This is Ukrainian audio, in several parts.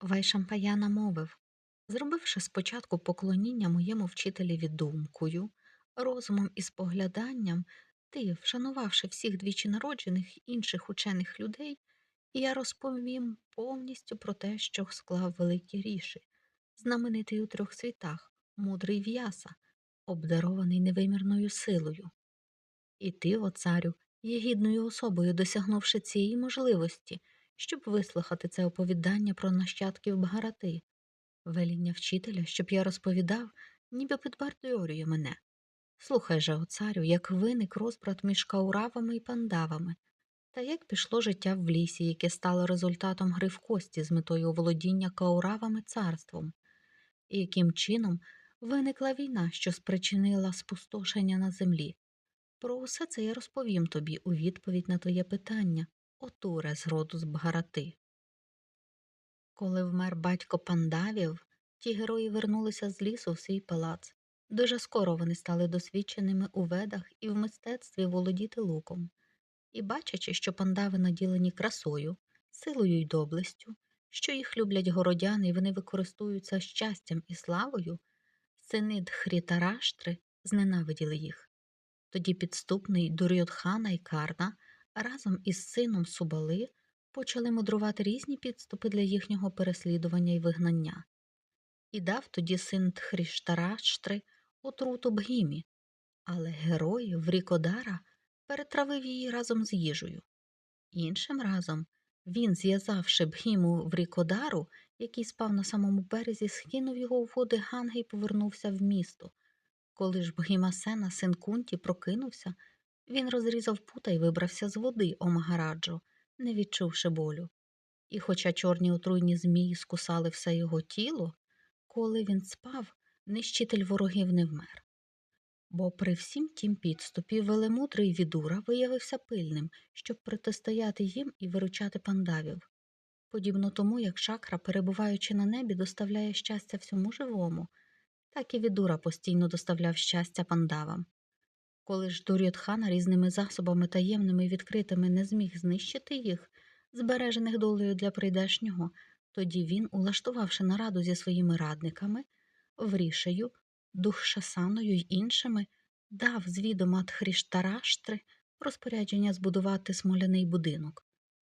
Вайшампаяна мовив, зробивши спочатку поклоніння моєму вчителеві думкою, розумом і спогляданням, ти, вшанувавши всіх двічі народжених інших учених людей, я розповім повністю про те, що склав великі ріші, знаменитий у трьох світах, мудрий в'яса, обдарований невимірною силою. І ти, о царю, є гідною особою, досягнувши цієї можливості, щоб вислухати це оповідання про нащадків Бгарати, веління вчителя, щоб я розповідав, ніби підбадьорює мене. Слухай же, о царю, як виник розбрат між кауравами і пандавами, та як пішло життя в лісі, яке стало результатом гри в кості з метою оволодіння кауравами царством, і яким чином виникла війна, що спричинила спустошення на землі. Про усе це я розповім тобі у відповідь на твоє питання, отуре з роду з Бгарати. Коли вмер батько пандавів, ті герої вернулися з лісу в свій палац. Дуже скоро вони стали досвідченими у ведах і в мистецтві володіти луком. І бачачи, що пандави наділені красою, силою й доблестю, що їх люблять городяни і вони використовуються щастям і славою, сини Дхрітараштри зненавиділи їх. Тоді підступний Дурйодхана і Карна разом із сином Субали почали мудрувати різні підступи для їхнього переслідування і вигнання. І дав тоді син Тхріштараштри отруту Бгімі, але герой Врікодара перетравив її разом з їжею. Іншим разом він, зв'язавши Бгіму Врікодару, який спав на самому березі, скинув його у води Ганги і повернувся в місто. Коли ж Бгімасена, син Кунті, прокинувся, він розрізав пута і вибрався з води, о Магараджо, не відчувши болю. І хоча чорні отруйні змії скусали все його тіло, коли він спав, нищитель ворогів не вмер. Бо при всім тім підступі велемудрий відура виявився пильним, щоб протистояти їм і виручати пандавів. Подібно тому, як чакра, перебуваючи на небі, доставляє щастя всьому живому, так і відура постійно доставляв щастя пандавам. Коли ж Дур'ятхана різними засобами таємними і відкритими не зміг знищити їх, збережених долею для прийдешнього, тоді він, улаштувавши нараду зі своїми радниками, врішею, Духшасаною й іншими, дав звідома Тхріштараштри розпорядження збудувати смоляний будинок.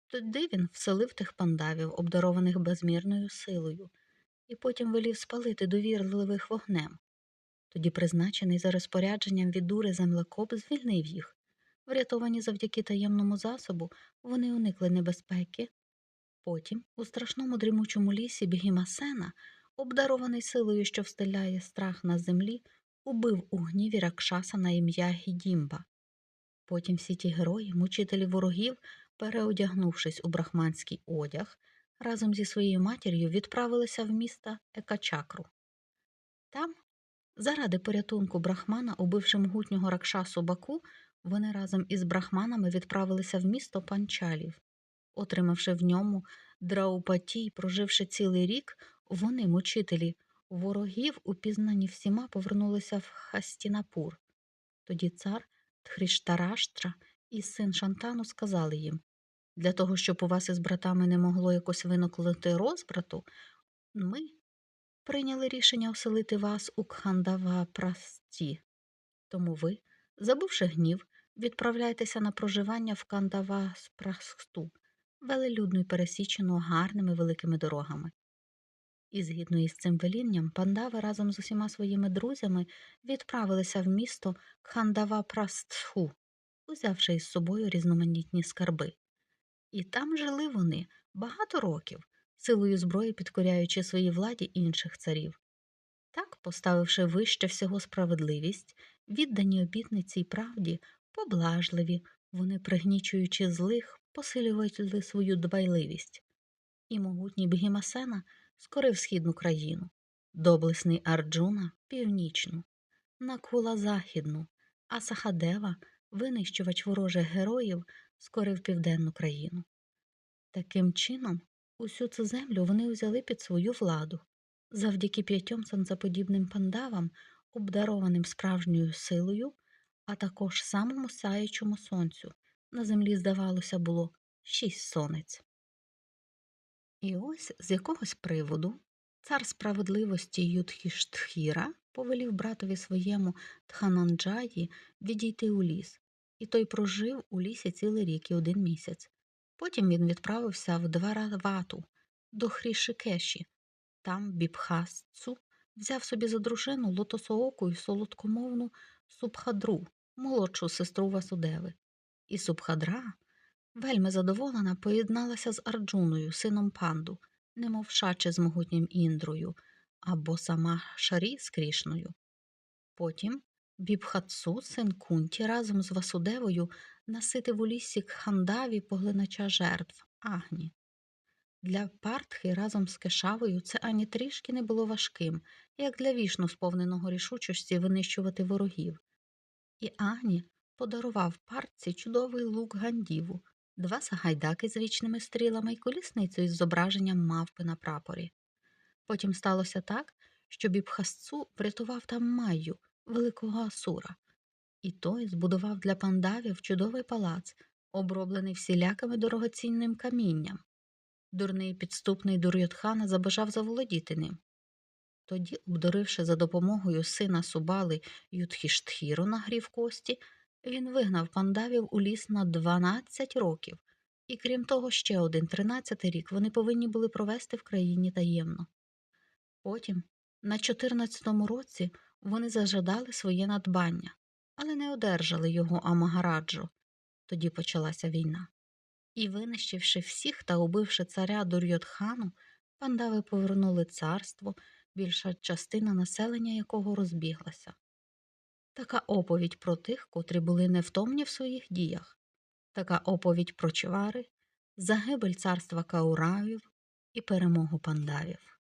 Тоді він вселив тих пандавів, обдарованих безмірною силою, і потім велів спалити довірливих вогнем. Тоді, призначений за розпорядженням від дури землекоп, звільнив їх. Врятовані завдяки таємному засобу, вони уникли небезпеки. Потім, у страшному дрімучому лісі Бігімасена, обдарований силою, що встеляє страх на землі, убив у гніві Ракшаса на ім'я Гідімба. Потім всі ті герої, мучителі ворогів, переодягнувшись у брахманський одяг, разом зі своєю матір'ю відправилися в місто Екачакру. Там, заради порятунку брахмана, убивши могутнього ракшасу Баку, вони разом із брахманами відправилися в місто панчалів. Отримавши в ньому драупаті й проживши цілий рік, вони, мучителі, ворогів, упізнані всіма, повернулися в Хастінапур. Тоді цар Тхріштараштра і син Шантану сказали їм для того, щоб у вас із братами не могло якось виникнути розбрату, ми прийняли рішення оселити вас у Кхандава Прасті. Тому ви, забувши гнів, відправляйтеся на проживання в Кандава Спрасту, велелюдну й пересічену гарними великими дорогами. І згідно із цим велінням, пандави разом з усіма своїми друзями відправилися в місто Кхандава Прастху, узявши із собою різноманітні скарби. І там жили вони багато років, силою зброї підкоряючи своїй владі інших царів. Так, поставивши вище всього справедливість, віддані обітниці й правді, поблажливі, вони, пригнічуючи злих, посилювали свою дбайливість. І могутній Бгімасена скорив східну країну, доблесний Арджуна північну, Накула західну, а Сахадева, винищувач ворожих героїв, скорив південну країну. Таким чином, усю цю землю вони взяли під свою владу, завдяки п'ятьом санзаподібним пандавам, обдарованим справжньою силою, а також самому сяючому сонцю. На землі, здавалося, було шість сонець. І ось з якогось приводу цар справедливості Юдхіштхіра повелів братові своєму Тхананджаї відійти у ліс, і той прожив у лісі цілий рік і один місяць. Потім він відправився в Дваравату до Хрішикеші. Там Бібхасцу взяв собі за дружину лотосооку і солодкомовну Субхадру, молодшу сестру Васудеви. І Субхадра, вельми задоволена, поєдналася з Арджуною, сином панду, немов шаче з могутнім індрою, або сама Шарі з Крішною. Потім Бібхатсу, син Кунті, разом з Васудевою наситив у лісі Кхандаві поглинача жертв Агні. Для партхи разом з Кешавою це ані трішки не було важким, як для вішну сповненого рішучості винищувати ворогів. І Агні подарував партці чудовий лук гандіву, два сагайдаки з вічними стрілами і колісницю із зображенням мавпи на прапорі. Потім сталося так, що Бібхасцу врятував там Майю, великого Асура, і той збудував для пандавів чудовий палац, оброблений всілякими дорогоцінним камінням. Дурний підступний Дурйотхана забажав заволодіти ним. Тоді, обдуривши за допомогою сина Субали Юдхіштхіру на грів кості, він вигнав пандавів у ліс на 12 років, і крім того, ще один тринадцятий рік вони повинні були провести в країні таємно. Потім, на 14-му році, вони зажадали своє надбання, але не одержали його Амагараджу. Тоді почалася війна. І, винищивши всіх та убивши царя Дурйотхану, пандави повернули царство, більша частина населення якого розбіглася. Така оповідь про тих, котрі були невтомні в своїх діях, така оповідь про чвари, загибель царства Кауравів і перемогу пандавів.